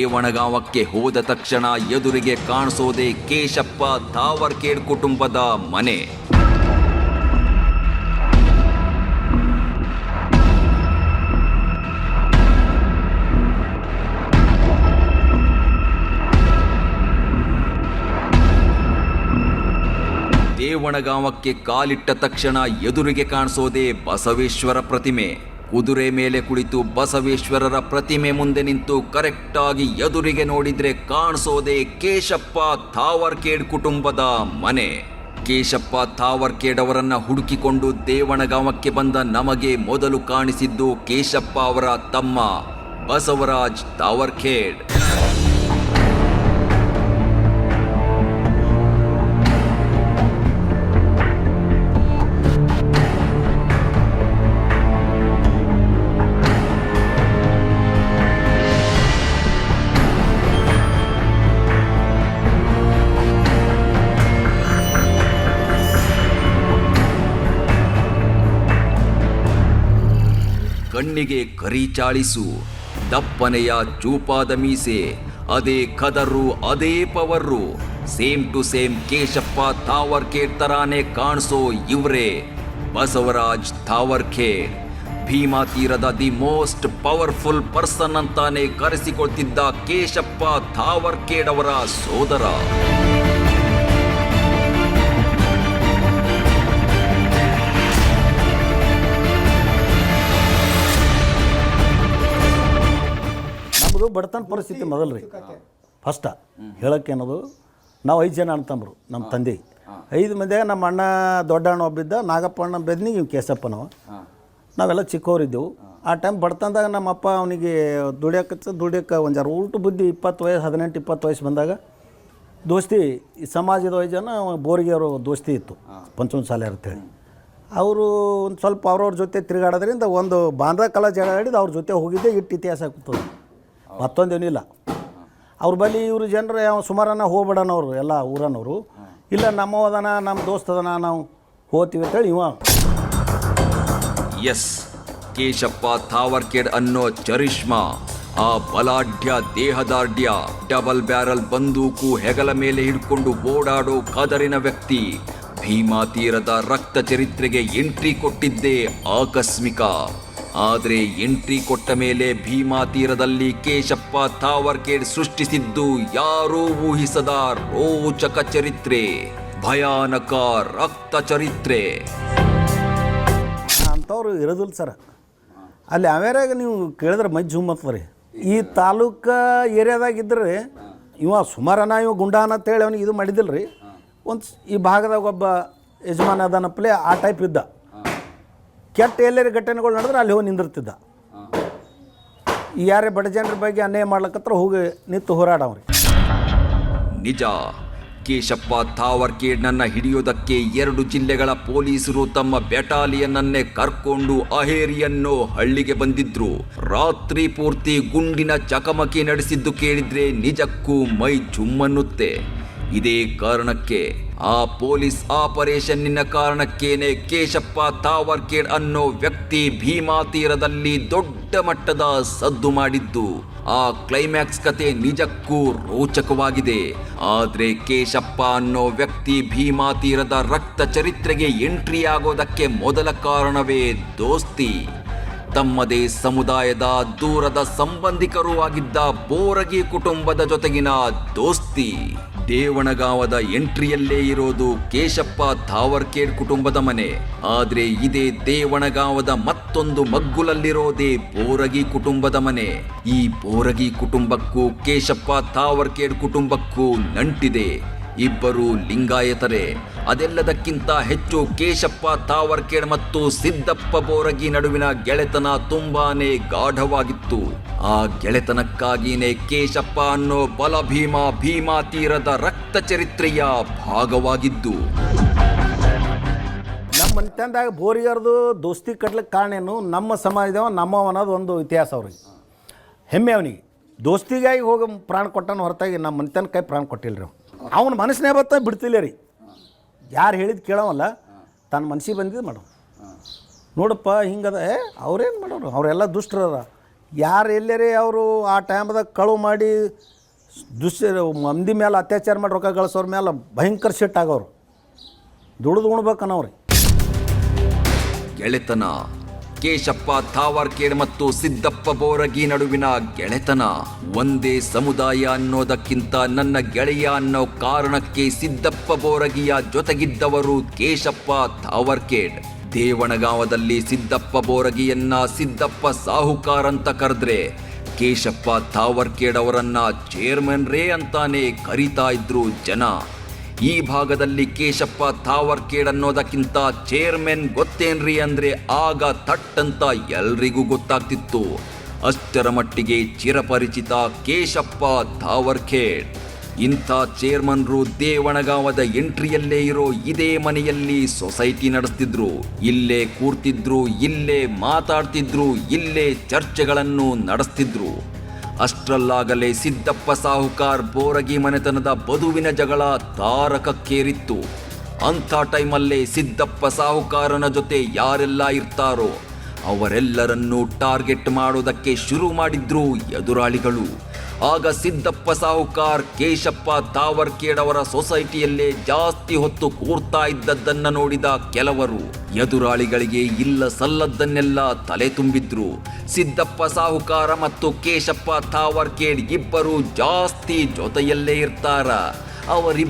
ದೇವಣಗಾಂವಕ್ಕೆ ಹೋದ ತಕ್ಷಣ ಎದುರಿಗೆ ಕಾಣಿಸೋದೆ ಕೇಶಪ್ಪ ಧಾವರ್ಕೇಡ್ ಕುಟುಂಬದ ಮನೆ. ದೇವಣಗಾಂವಕ್ಕೆ ಕಾಲಿಟ್ಟ ತಕ್ಷಣ ಎದುರಿಗೆ ಕಾಣಿಸೋದೆ ಬಸವೇಶ್ವರ ಪ್ರತಿಮೆ. ಕುದುರೆ ಮೇಲೆ ಕುಳಿತು ಬಸವೇಶ್ವರರ ಪ್ರತಿಮೆ ಮುಂದೆ ನಿಂತು ಕರೆಕ್ಟಾಗಿ ಎದುರಿಗೆ ನೋಡಿದ್ರೆ ಕಾಣಿಸೋದೆ ಕೇಶಪ್ಪ ಥಾವರ್ಕೇಡ್ ಕುಟುಂಬದ ಮನೆ. ಕೇಶಪ್ಪ ಥಾವರ್ಕೇಡ್ ಅವರನ್ನ ಹುಡುಕಿಕೊಂಡು ದೇವಣಗಾಮಕ್ಕೆ ಬಂದ ನಮಗೆ ಮೊದಲು ಕಾಣಿಸಿದ್ದು ಕೇಶಪ್ಪ ಅವರ ತಮ್ಮ ಬಸವರಾಜ್ ತಾವರ್ಖೇಡ್ ಕಣ್ಣಿಗೆ ಕರಿಚಾಳಿಸು ದಪ್ಪನೆಯ ಚೂಪಾದ ಮೀಸೆ, ಅದೇ ಕದರು ಅದೇ power same to same Keshappa Thavarkhed ತರಾನೇ ಕಾಣಿಸೋ ಇವ್ರೇ. ಬಸವರಾಜ್ ಥಾವರ್ಖೇಡ್ ಭೀಮಾ ತೀರದ ದಿ ಮೋಸ್ಟ್ ಪವರ್ಫುಲ್ ಪರ್ಸನ್ ಅಂತಾನೆ ಕರೆಸಿಕೊಳ್ತಿದ್ದ ಕೇಶಪ್ಪ ಥಾವರ್ಖೇಡ್ ಅವರ ಸೋದರ. ಬಡತನ ಪರಿಸ್ಥಿತಿ ಮೊದಲು ರೀ ಫಸ್ಟ ಹೇಳಕ್ಕೆ ಏನದು ನಾವು ಐದು ಜನ ಅಣ್ತಂಬ್ರು ನಮ್ಮ ತಂದೆ. ಐದು ಮಂದಿಯಾಗ ನಮ್ಮ ಅಣ್ಣ ದೊಡ್ಡ ಅಣ್ಣ ಒಬ್ಬಿದ್ದ ನಾಗಪ್ಪ ಅಣ್ಣ ಬೆದ್ನಿ ಇವ್ ಕೇಸಪ್ಪನವ ನಾವೆಲ್ಲ ಚಿಕ್ಕವರಿದ್ದೆವು ಆ ಟೈಮ್ ಬಡತನದಾಗ ನಮ್ಮ ಅಪ್ಪ ಅವನಿಗೆ ದುಡಿಯಕ್ಕೆ ದುಡಿಯಕ್ಕೆ ಒಂದು ಜರ ಉಲ್ಟು ಬುದ್ಧಿ ಇಪ್ಪತ್ತು ವಯಸ್ಸು ಹದಿನೆಂಟು ಇಪ್ಪತ್ತು ವಯಸ್ಸು ಬಂದಾಗ ದೋಸ್ತಿ ಈ ಸಮಾಜದ ಐದು ಜನ ಬೋರಿಗೆಯವರು ದೋಸ್ತಿ ಇತ್ತು ಪಂಚಮ ಶಾಲೆ ಅಂತೇಳಿ ಅವರು ಒಂದು ಸ್ವಲ್ಪ ಅವ್ರವ್ರ ಜೊತೆ ತಿರುಗಾಡೋದ್ರಿಂದ ಒಂದು ಬಾಂಧ ಕಾಲ ಜಗಳ ಆಡಿದ್ದು ಅವ್ರ ಜೊತೆ ಹೋಗಿದ್ದೆ ಇಟ್ಟು ಇತಿಹಾಸ ಆಗ್ತದೆ. ಮತ್ತೊಂದೇನಿಲ್ಲ. ಅವ್ರ ಬಳಿ ಇವರು ಜನರು ಯಾವ ಸುಮಾರನ್ನ ಹೋಗ್ಬೇಡನವ್ರು ಎಲ್ಲ ಊರನವರು. ಇಲ್ಲ, ನಮ್ಮ ಅದನ ನಮ್ಮ ದೋಸ್ತದನ ನಾವು ಹೋಗ್ತೀವಿ ಅಂತೇಳಿ ಇವ. ಎಸ್, ಕೇಶಪ್ಪ ಥಾವರ್ಕೇಡ್ ಅನ್ನೋ ಚರಿಷ್ಮಾ, ಆ ಬಲಾಢ್ಯ ದೇಹದಾಢ್ಯ ಡಬಲ್ ಬ್ಯಾರಲ್ ಬಂದೂಕು ಹೆಗಲ ಮೇಲೆ ಹಿಡ್ಕೊಂಡು ಓಡಾಡೋ ಕದರಿನ ವ್ಯಕ್ತಿ, ಭೀಮಾ ತೀರದ ರಕ್ತ ಚರಿತ್ರೆಗೆ ಎಂಟ್ರಿ ಕೊಟ್ಟಿದ್ದೇ ಆಕಸ್ಮಿಕ. ಆದ್ರೆ ಎಂಟ್ರಿ ಕೊಟ್ಟ ಮೇಲೆ ಭೀಮಾ ತೀರದಲ್ಲಿ ಕೇಶಪ್ಪ ತಾವರ್ಕೇಡ್ ಸೃಷ್ಟಿಸಿದ್ದು ಯಾರೂ ಊಹಿಸದ ರೋಚಕ ಚರಿತ್ರೆ, ಭಯಾನಕ ರಕ್ತ ಚರಿತ್ರೆ. ಅಂಥವ್ರು ಇರೋದಿಲ್ಲ ಸರ್. ಅಲ್ಲಿ ಅವೇರಾಗ ನೀವು ಕೇಳಿದ್ರೆ ಮೈ ಮತ್ತೆ ಈ ತಾಲೂಕು ಏರಿಯಾದಾಗಿದ್ದರೆ ಇವ ಸುಮಾರನ ಇವ ಗುಂಡಾನ ಅಂತೇಳಿ ಅವನಿಗೆ ಇದು ಮಾಡಿದಿಲ್ಲ ರೀ ಒಂದು ಈ ಭಾಗದಾಗ ಒಬ್ಬ ಯಜಮಾನ ಅದಾನಪ್ಪಲೆ, ಆ ಟೈಪ್ ಇದ್ದ. ಕೆಟ್ಟ ಎಲ್ಲರ ಘಟನೆಗಳು ನಡೆದ್ರೆ ಅಲ್ಲಿ ಹೋಗಿ ನಿಂದಿರ್ತಿದ್ದ. ಯಾರೇ ಬಡ ಜನರ ಬಗ್ಗೆ ಅನ್ಯಾಯ ಮಾಡ್ಲಕತ್ರ ಹೋಗಿ ನಿಂತು ಹೋರಾಡವ್ರಿ. ನಿಜ, ಕೇಶಪ್ಪ ಥಾವರ್ಕೇಡ್ನನ್ನ ಹಿಡಿಯೋದಕ್ಕೆ ಎರಡು ಜಿಲ್ಲೆಗಳ ಪೊಲೀಸರು ತಮ್ಮ ಬೆಟಾಲಿಯನ್ನನ್ನೇ ಕರ್ಕೊಂಡು ಅಹೇರಿಯನ್ನು ಹಳ್ಳಿಗೆ ಬಂದಿದ್ರು. ರಾತ್ರಿ ಪೂರ್ತಿ ಗುಂಡಿನ ಚಕಮಕಿ ನಡೆಸಿದ್ದು ಕೇಳಿದ್ರೆ ನಿಜಕ್ಕೂ ಮೈ ಜುಮ್ಮನ್ನುತ್ತೆ. ಇದೇ ಕಾರಣಕ್ಕೆ ಆ ಪೊಲೀಸ್ ಆಪರೇಷನ್ನಿನ ಕಾರಣಕ್ಕೇನೆ ಕೇಶಪ್ಪ ತಾವರ್ಕೇಡ್ ಅನ್ನೋ ವ್ಯಕ್ತಿ ಭೀಮಾ ತೀರದಲ್ಲಿ ದೊಡ್ಡ ಮಟ್ಟದ ಸದ್ದು ಮಾಡಿದ್ದು. ಆ ಕ್ಲೈಮ್ಯಾಕ್ಸ್ ಕತೆ ನಿಜಕ್ಕೂ ರೋಚಕವಾಗಿದೆ. ಆದ್ರೆ ಕೇಶಪ್ಪ ಅನ್ನೋ ವ್ಯಕ್ತಿ ಭೀಮಾ ತೀರದ ರಕ್ತ ಚರಿತ್ರೆಗೆ ಎಂಟ್ರಿ ಆಗೋದಕ್ಕೆ ಮೊದಲ ಕಾರಣವೇ ದೋಸ್ತಿ. ತಮ್ಮದೇ ಸಮುದಾಯದ ದೂರದ ಸಂಬಂಧಿಕರೂ ಆಗಿದ್ದ ಬೋರಗಿ ಕುಟುಂಬದ ಜೊತೆಗಿನ ದೋಸ್ತಿ. ದೇವಣಗಾಂವದ ಎಂಟ್ರಿಯಲ್ಲೇ ಇರೋದು ಕೇಶಪ್ಪ ಥಾವರ್ಕೇಡ್ ಕುಟುಂಬದ ಮನೆ. ಆದ್ರೆ ಇದೇ ದೇವಣಗಾವದ ಮತ್ತೊಂದು ಮಗ್ಗುಲಲ್ಲಿರೋದೇ ಬೋರಗಿ ಕುಟುಂಬದ ಮನೆ. ಈ ಬೋರಗಿ ಕುಟುಂಬಕ್ಕೂ ಕೇಶಪ್ಪ ಥಾವರ್ಕೇಡ್ ಕುಟುಂಬಕ್ಕೂ ನಂಟಿದೆ. ಇಬ್ಬರು ಲಿಂಗಾಯತರೆ. ಅದೆಲ್ಲದಕ್ಕಿಂತ ಹೆಚ್ಚು ಕೇಶಪ್ಪ ತಾವರ್ಕೇಡ್ ಮತ್ತು ಸಿದ್ದಪ್ಪ ಬೋರಗಿ ನಡುವಿನ ಗೆಳೆತನ ತುಂಬಾನೇ ಗಾಢವಾಗಿತ್ತು. ಆ ಗೆಳೆತನಕ್ಕಾಗಿಯೇ ಕೇಶಪ್ಪ ಅನ್ನೋ ಬಲಭೀಮ ಭೀಮಾ ತೀರದ ರಕ್ತ ಚರಿತ್ರೆಯ ಭಾಗವಾಗಿದ್ದು. ನಮ್ಮ ಮನೆತನದಾಗ ಬೋರಿಗಾರ್ದು ದೋಸ್ತಿ ಕಟ್ಲಿಕ್ಕೆ ಕಾರಣ ಏನು? ನಮ್ಮ ಸಮಾಜದವ, ನಮ್ಮವನದು ಒಂದು ಇತಿಹಾಸ ಅವ್ರಿಗೆ. ಹೆಮ್ಮೆ ಅವನಿಗೆ. ದೋಸ್ತಿಗಾಗಿ ಹೋಗಿ ಪ್ರಾಣ ಕೊಟ್ಟನ ಹೊರತಾಗಿ ನಮ್ಮ ಮನೆತನ ಕೈ ಪ್ರಾಣ ಕೊಟ್ಟಿಲ್ಲ ರೀ ಅವನ ಮನಸ್ಸಿನೇ ಬತ್ತ ಬಿಡ್ತಿಲ್ಲ ರೀ. ಯಾರು ಹೇಳಿದ್ ಕೇಳೋವಲ್ಲ ತನ್ನ ಮನಸ್ಸಿಗೆ ಬಂದಿದ್ದು ಮಾಡೋ. ನೋಡಪ್ಪ, ಹಿಂಗದ ಅವ್ರೇನು ಮಾಡೋರು? ಅವರೆಲ್ಲ ದುಷ್ಟರದ ಯಾರು ಎಲ್ಲರೇ ಅವರು ಆ ಟೈಮ್ದಾಗ ಕಳು ಮಾಡಿ ದುಶ್ಯ ಮಂದಿ ಮೇಲೆ ಅತ್ಯಾಚಾರ ಮಾಡಿ ರೊಕ್ಕ ಗಳಿಸೋರ ಮೇಲೆ ಭಯಂಕರ ಸಿಟ್ಟಾಗವ್ರು ದುಡ್ದು ಉಣ್ಬೇಕನ್ನೋರಿ ಗೆಳೆತನ ಕೇಶಪ್ಪ ಥಾವರ್ಕೇರ್ ಮತ್ತು ಸಿದ್ದಪ್ಪ ಬೋರಗಿ ನಡುವಿನ ಗೆಳೆತನ. ಒಂದೇ ಸಮುದಾಯ ಅನ್ನೋದಕ್ಕಿಂತ ನನ್ನ ಗೆಳೆಯ ಅನ್ನೋ ಕಾರಣಕ್ಕೆ ಸಿದ್ದಪ್ಪ ಬೋರಗಿಯ ಜೊತೆಗಿದ್ದವರು ಕೇಶಪ್ಪ ಥಾವರ್ಕೇಡ್ ದೇವಣಗಾವದಲ್ಲಿ ಸಿದ್ದಪ್ಪ ಬೋರಗಿಯನ್ನ ಸಿದ್ದಪ್ಪ ಸಾಹುಕಾರ್ ಅಂತ ಕರೆದ್ರೆ ಕೇಶಪ್ಪ ಥಾವರ್ಕೇಡ್ ಅವರನ್ನ ಚೇರ್ಮನ್ ರೇ ಅಂತಾನೆ ಕರೀತಾ ಇದ್ರು ಜನ. ಈ ಭಾಗದಲ್ಲಿ ಕೇಶಪ್ಪ ಥಾವರ್ಕೇಡ್ ಅನ್ನೋದಕ್ಕಿಂತ ಚೇರ್ಮನ್ ಗೊತ್ತೇನ್ರಿ ಅಂದ್ರೆ ಆಗ ಥಟ್ ಅಂತ ಎಲ್ರಿಗೂ ಗೊತ್ತಾಗ್ತಿತ್ತು. ಅಷ್ಟರ ಮಟ್ಟಿಗೆ ಚಿರಪರಿಚಿತ ಕೇಶಪ್ಪ ತಾವರ್ಖೇಡ್ ಇಂಥ ಚೇರ್ಮನ್ರು ದೇವಣಗಾವದ ಎಂಟ್ರಿಯಲ್ಲೇ ಇರೋ ಇದೇ ಮನೆಯಲ್ಲಿ ಸೊಸೈಟಿ ನಡೆಸ್ತಿದ್ರು. ಇಲ್ಲೇ ಕೂರ್ತಿದ್ರು, ಇಲ್ಲೇ ಮಾತಾಡ್ತಿದ್ರು, ಇಲ್ಲೇ ಚರ್ಚೆಗಳನ್ನು ನಡೆಸ್ತಿದ್ರು. ಅಷ್ಟರಲ್ಲಾಗಲೇ ಸಿದ್ದಪ್ಪ ಸಾಹುಕಾರ್ ಬೋರಗಿ ಮನೆತನದ ಬದುವಿನ ಜಗಳ ತಾರಕಕ್ಕೇರಿತ್ತು. ಅಂಥ ಟೈಮಲ್ಲೇ ಸಿದ್ದಪ್ಪ ಸಾಹುಕಾರನ ಜೊತೆ ಯಾರೆಲ್ಲ ಇರ್ತಾರೋ ಅವರೆಲ್ಲರನ್ನೂ ಟಾರ್ಗೆಟ್ ಮಾಡೋದಕ್ಕೆ ಶುರು ಮಾಡಿದ್ರು ಎದುರಾಳಿಗಳು. ಆಗ ಸಿದ್ದಪ್ಪ ಸಾಹುಕಾರ್, ಕೇಶಪ್ಪ ತಾವರ್ಕೇಡ್ ಅವರ ಸೊಸೈಟಿಯಲ್ಲೇ ಜಾಸ್ತಿ ಹೊತ್ತು ಕೂರ್ತಾ ಇದ್ದದ್ದನ್ನ ನೋಡಿದ ಕೆಲವರು ಎದುರಾಳಿಗಳಿಗೆ ಇಲ್ಲ ಸಲ್ಲದ್ದನ್ನೆಲ್ಲ ತಲೆ ತುಂಬಿದ್ರು. ಸಿದ್ದಪ್ಪ ಸಾಹುಕಾರ ಮತ್ತು ಕೇಶಪ್ಪ ತಾವರ್ಕೇಡ್ ಇಬ್ಬರು ಜಾಸ್ತಿ ಜೊತೆಯಲ್ಲೇ ಇರ್ತಾರ. ಅವರಿಬ್ಬ